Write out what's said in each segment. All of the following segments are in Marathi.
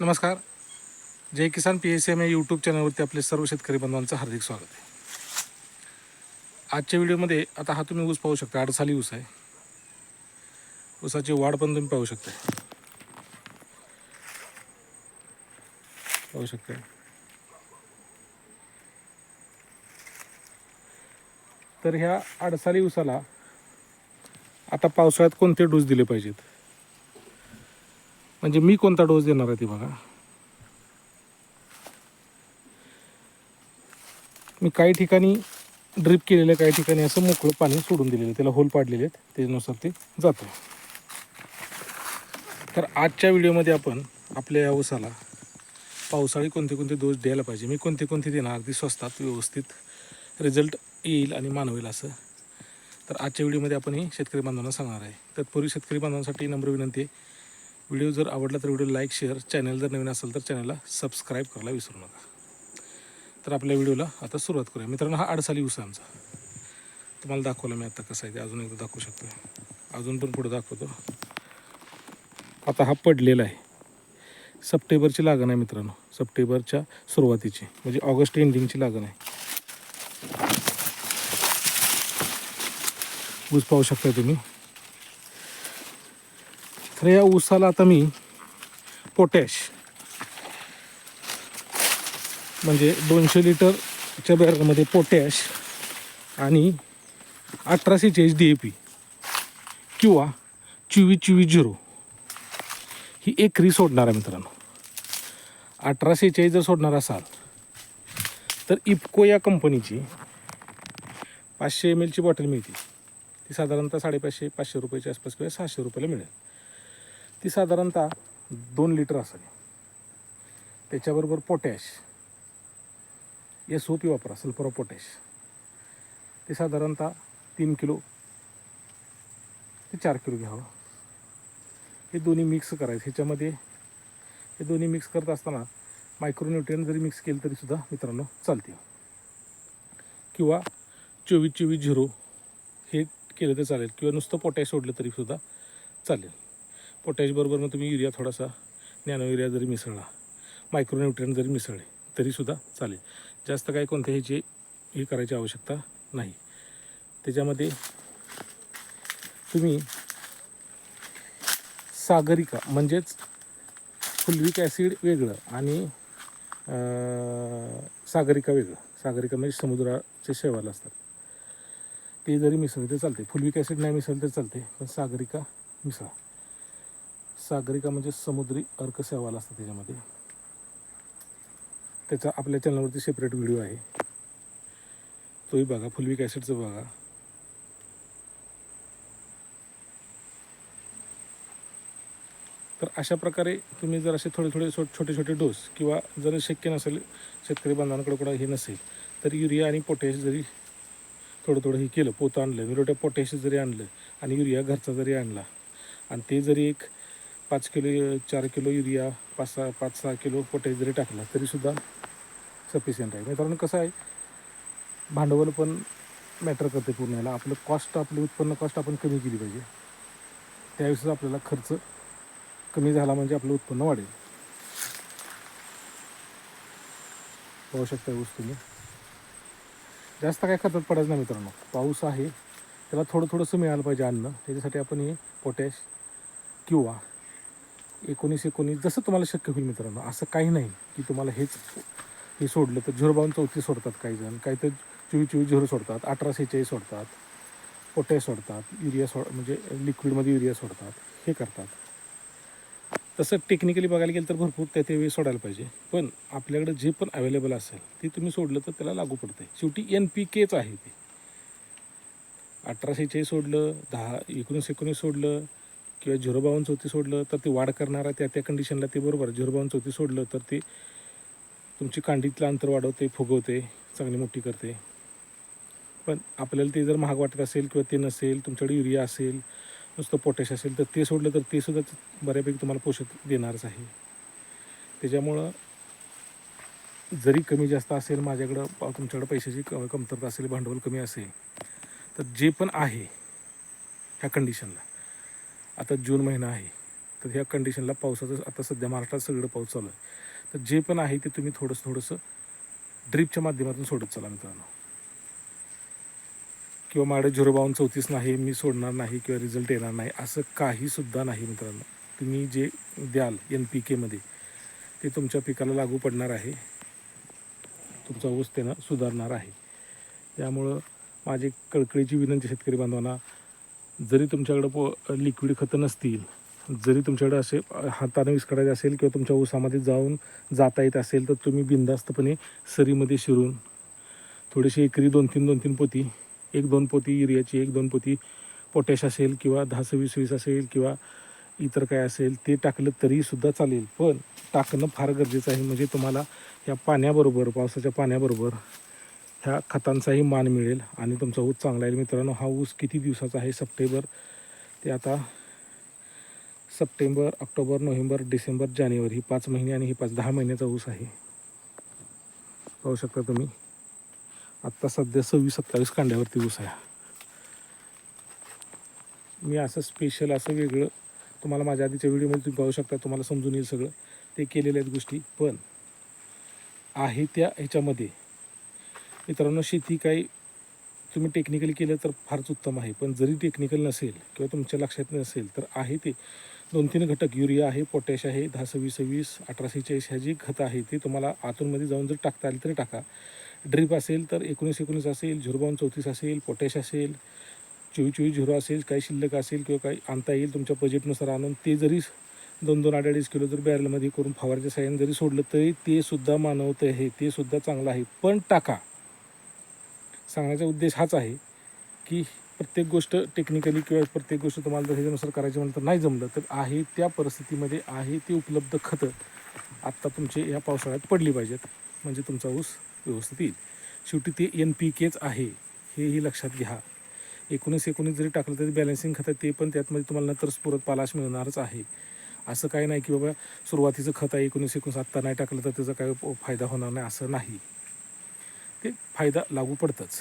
नमस्कार. Jai Kisan P S M या यूट्यूब चॅनलवरती आपले सर्व शेतकरी बांधवांचं हार्दिक स्वागत आहे. आजच्या व्हिडिओमध्ये आता हा तुम्ही ऊस पाहू शकता आडसाली ऊस आहे. ऊसाची वाढ पण तुम्ही पाहू शकता. पाहू शकता. तर ह्या आडसाली ऊसाला आता पावसाळ्यात कोणते डोस दिले पाहिजेत? म्हणजे मी कोणता डोस देणार आहे ते बघा. मी काही ठिकाणी ड्रिप केलेलं काही ठिकाणी असं मोकळं पाणी सोडून दिलेलं आहे त्याला होल पाडलेले आहेत त्याच्यानुसार ते जातं तर आजच्या व्हिडिओमध्ये आपण आपल्या या ऊसाला पावसाळी कोणते कोणते डोस द्यायला पाहिजे मी कोणते कोणते देणार अगदी स्वस्तात व्यवस्थित रिझल्ट येईल आणि मानवेल असं. तर आजच्या व्हिडिओमध्ये आपण हे शेतकरी बांधवांना सांगणार आहे. तत्पूर्वी शेतकरी बांधवांसाठी नम्र विनंती आहे व्हिडिओ जर आवडला तर व्हिडिओ लाईक शेअर चॅनल जर नवीन असेल तर चॅनलला सबस्क्राईब करायला विसरू नका. तर आपल्या व्हिडिओला आता सुरुवात करूया. मित्रांनो हा अडसाली ऊस आमचा. तुम्हाला दाखवला मी आता कसं आहे ते. अजून एकदा दाखवू शकतो. अजून पण पुढे दाखवतो. आता हा पडलेला आहे. सप्टेंबरची लागण आहे मित्रांनो. सप्टेंबरच्या सुरुवातीची. म्हणजे ऑगस्ट एंडिंगची लागण आहे. ऊस पाहू शकता तुम्ही? तर या ऊसाला आता मी पोटॅश. म्हणजे दोनशे लिटरच्या बॅरमध्ये पोटॅश आणि अठराशे चाळीस डी ए पी किंवा चोवीस चोवीस झिरो ही एकरी सोडणार आहे मित्रांनो. अठराशे चाळीस जर सोडणार असाल तर इफको या कंपनीची पाचशे एम एलची बॉटल मिळते. ती साधारणतः साडेपाचशे पाचशे रुपयाच्या आसपास किंवा सहाशे रुपयाला मिळेल. ती साधारणतः दोन लिटर असावी त्याच्याबरोबर पोटॅश. एस ओ पी वापरा सल्फर ऑफ पोटॅश ते साधारणतः तीन किलो ते चार किलो घ्यावं. हे दोन्ही मिक्स करायचं. ह्याच्यामध्ये हे दोन्ही मिक्स करत असताना मायक्रोन्युट्रियन जरी मिक्स केलं तरीसुद्धा मित्रांनो चालते. किंवा चोवीस चोवीस झिरो हे केलं तर चालेल. किंवा नुसतं पोटॅश सोडलं तरीसुद्धा चालेल. पोटॅशबरोबर मग तुम्ही युरिया थोडासा नॅनो युरिया जरी मिसळला मायक्रोन्युट्रियन जरी मिसळले तरीसुद्धा चालेल. जास्त काही कोणत्याही हे करायची आवश्यकता नाही. त्याच्यामध्ये तुम्ही सागरिका म्हणजेच फुलविक ॲसिड वेगळं आणि सागरिका वेगळं. सागरिका म्हणजे समुद्राचे शेवाल असतात. ते जरी मिसळले तर चालते फुलविक ॲसिड नाही मिसळलं तर चालते पण सागरिका मिसळा. सागरिका म्हणजे समुद्री अर्क सेवाल असतं त्याच्यामध्ये. त्याचा आपल्या चॅनलवरती सेपरेट व्हिडिओ आहे. तोही बघा फुलविक ॲसिडचं बघा. तर अशा प्रकारे तुम्ही जर असे थोडे थोडे छोटे छोटे डोस किंवा जर शक्य नसेल शेतकरी बांधवांकडे कुठं हे नसेल तर युरिया आणि पोटॅश जरी थोडं थोडं हे केलं पोतं आणलं विरोट्या पोटॅश जरी आणलं आणि युरिया घरचा जरी आणला आणि ते जरी एक पाच किलो चार किलो युरिया पाच सहा पाच सहा किलो पोटॅश जरी टाकला तरीसुद्धा सफिशियंट आहे. मित्रांनो कसं आहे भांडवल पण मॅटर करते पूर्ण याला. आपलं कॉस्ट आपली उत्पन्न कॉस्ट आपण कमी केली पाहिजे. त्यावेळेस आपल्याला खर्च कमी झाला म्हणजे आपलं उत्पन्न वाढेल. पाहू शकता ऊस तुम्ही जास्त काय खर्चात पडायचं नाही मित्रांनो. पाऊस आहे त्याला थोडं थोडंसं मिळालं पाहिजे अन्न. त्याच्यासाठी आपण हे पोटॅश किंवा एकोणीस एकोणीस जसं तुम्हाला शक्य होईल मित्रांनो असं काही नाही की तुम्हाला हेच हे सोडलं तर झिरो बावन्न चौतीस सोडतात काही जण. काही तर चोवीस चोवीस झिरो सोडतात अठरा सेहेचाळीस सोडतात पोटॅश सोडतात युरिया सोड म्हणजे लिक्विडमध्ये युरिया सोडतात हे करतात. तसं टेक्निकली बघायला गेलं तर भरपूर त्या त्यावेळी सोडायला पाहिजे. पण आपल्याकडे जे पण अवेलेबल असेल ते तुम्ही सोडलं तर त्याला लागू पडते शेवटी एन पी केच आहे ते. अठराशे चाळीस सोडलं दहा एकोणीस एकोणीस सोडलं किंवा झिरो बावन्न चौथी सोडलं तर ते वाढ करणारा त्या त्या कंडिशनला ते बरोबर झिरो बावन्न चौथी सोडलं तर ते तुमची कांडीतलं अंतर वाढवते फुगवते चांगली मोठी करते. पण आपल्याला ते जर महाग वाटत असेल किंवा ते नसेल तुमच्याकडे युरिया असेल नुसतं पोटॅश असेल तर ते सोडलं तर ते सुद्धा बऱ्यापैकी तुम्हाला पोषक देणारच आहे. त्याच्यामुळं जरी कमी जास्त असेल माझ्याकडं पा- तुमच्याकडं पैशाची क कमतरता असेल भांडवल कमी असेल तर जे पण आहे ह्या कंडिशनला आता जून महिना आहे तर ह्या कंडिशनला पावसाचं आता सध्या महाराष्ट्रात सगळं पाऊस चालू आहे. तर जे पण आहे ते तुम्ही थोडंसं थोडंसं ड्रीपच्या माध्यमातून सोडत चला मित्रांनो. किंवा माझ्या झिरो बावन्न चौतीस नाही मी सोडणार नाही किंवा रिझल्ट येणार नाही असं काहीसुद्धा नाही मित्रांनो. तुम्ही जे द्याल एन पी केमध्ये ते तुमच्या पिकाला लागू पडणार आहे. तुमचा ऊस त्यानं सुधारणार आहे. त्यामुळं माझी कळकळीची विनंती शेतकरी बांधवांना जरी तुमच्याकडं पो लिक्विड खतं नसतील जरी तुमच्याकडे असे हाताने विस्कडायचे असेल किंवा तुमच्या ऊसामध्ये जाऊन जाता येत असेल तर तुम्ही बिंदास्तपणे सरीमध्ये शिरून थोडीशी एकरी दोन तीन दोन तीन पोती एक दोन पोती युरियाची एक दोन पोती पोटॅश असेल किंवा दहा सव्वीस वीस असेल किंवा इतर काय असेल ते टाकलं तरीसुद्धा चालेल. पण टाकणं फार गरजेचं आहे. म्हणजे तुम्हाला या पाण्याबरोबर पावसाच्या पाण्याबरोबर ह्या खतांचाही मान मिळेल आणि तुमचा ऊस चांगला येईल. मित्रांनो हा ऊस किती दिवसाचा आहे? सप्टेंबर. ते आता सप्टेंबर ऑक्टोबर नोव्हेंबर डिसेंबर जानेवारी. ही पाच महिने आणि ही पाच दहा महिन्याचा ऊस आहे. पाहू शकता तुम्ही. आत्ता सध्या सव्वीस सत्तावीस कांड्यावरती ऊस आहे मी असं स्पेशल असं वेगळं तुम्हाला माझ्या आधीच्या व्हिडिओमध्ये तुम्ही पाहू शकता. तुम्हाला समजून येईल सगळं. ते केलेल्या आहेत गोष्टी. पण आहे त्या ह्याच्यामध्ये. मित्रांनो शेती काही तुम्ही टेक्निकली केलं तर फारच उत्तम आहे. पण जरी टेक्निकल नसेल किंवा तुमच्या लक्षात नसेल तर आहे ते. दोन तीन घटक युरिया आहे पोटॅश आहे दहा सव्वीस सव्वीस अठरा सेहेचाळीस ह्या जी खतं आहे ते तुम्हाला आतूनमध्ये जाऊन जर टाकता आली तरी टाका. ड्रीप असेल तर एकोणीस एकोणीस असेल झुरबावन चौतीस असेल पोटॅश असेल चोवीस चोवीस झिरो असेल काही शिल्लक असेल किंवा काही आणता येईल तुमच्या बजेटनुसार आणून ते जरी दोन दोन अडीच किलो जर बॅरलमध्ये करून फवारच्या साह्याने जरी सोडलं तरी ते सुद्धा मानवतं आहे ते सुद्धा चांगलं आहे. पण टाका. सांगण्याचा उद्देश हाच आहे की प्रत्येक गोष्ट टेक्निकली किंवा प्रत्येक गोष्ट तुम्हाला जर ह्याच्यानुसार करायची म्हणलं तर नाही जमलं तर आहे त्या परिस्थितीमध्ये आहे ते उपलब्ध खतं आत्ता तुमचे या पावसाळ्यात पडली पाहिजेत. म्हणजे तुमचा ऊस व्यवस्थित येईल. शेवटी ते एन पी केच आहे हेही लक्षात घ्या. एकोणीस एकोणीस जरी टाकलं तरी बॅलन्सिंग खतं ते पण त्यातमध्ये तुम्हाला नंतर स्फुरत पालाश मिळणारच आहे. असं काही नाही की बाबा सुरुवातीचं खत आहे एकोणीस एकोणीस आत्ता नाही टाकलं तर त्याचा काय फायदा होणार नाही असं नाही. ते फायदा लागू पडतंच.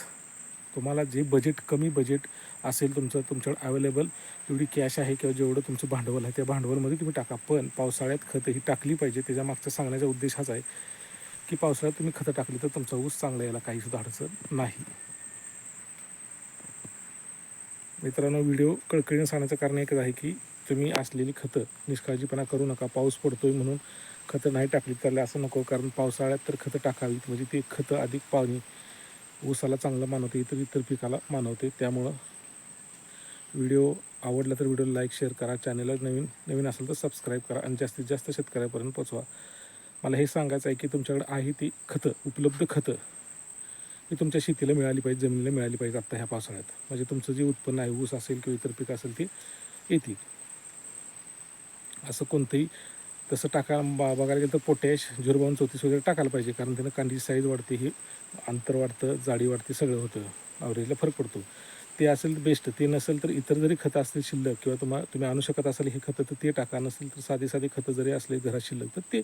तुम्हाला जे बजेट कमी बजेट असेल तुमचं तुमच्याकडे अवेलेबल जेवढी कॅश आहे किंवा जेवढं तुमचं भांडवल आहे त्या भांडवलमध्ये तुम्ही टाका. पण पावसाळ्यात खतं ही टाकली पाहिजे. त्याच्या मागचा सांगण्याचा उद्देश हाच आहे की पावसाळ्यात तुम्ही खतं टाकली तर तुमचा ऊस चांगला यायला काहीसुद्धा अडचण नाही. मित्रांनो व्हिडिओ कळकळीने सांगण्याचं कारण एकच आहे की तुम्ही असलेली खतं निष्काळजीपणा करू नका पाऊस पडतोय म्हणून खतं नाही टाकली तर असं नको कारण पावसाळ्यात तर खतं टाकावीत. म्हणजे ते खतं अधिक पाणी ऊसाला चांगलं मानवते इतर इतर पिकाला मानवते. त्यामुळं व्हिडिओ आवडला तर व्हिडिओ लाईक शेअर करा. चॅनलला नवीन नवीन असेल तर सबस्क्राईब करा आणि जास्तीत जास्त शेतकऱ्यापर्यंत पोचवा मला हे सांगायचं आहे की तुमच्याकडे आहे ती खतं उपलब्ध खतं. ही तुमच्या शेतीला मिळाली पाहिजे जमिनीला मिळाली पाहिजे आत्ता ह्या पावसाळ्यात. म्हणजे तुमचं जे उत्पन्न आहे ऊस असेल किंवा इतर पीक असेल ती येतील. असं कोणतंही तसं टाका बा बघायला गेलं तर पोटॅश झुरबावून चौतीस वगैरे टाकायला पाहिजे. कारण त्यानं कांडीची साईज वाढते ही अंतर वाढतं जाडी वाढते सगळं होतं. ॲव्हरेजला फरक पडतो. ते असेल बेस्ट ते नसेल तर इतर जरी खतं असतील शिल्लक किंवा तुम्हाला तुम्ही आणू शकत असाल हे खतं तर ते टाका. नसेल तर साधी साधी खतं जरी असले घरात शिल्लक तर ते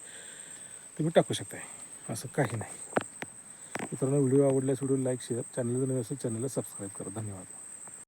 तुम्ही टाकू शकताय. असं काही नाही. मित्रांनो व्हिडिओ आवडल्यास व्हिडिओ लाईक शेअर चॅनल नवीन असेल चॅनलला सबस्क्राईब करा. धन्यवाद.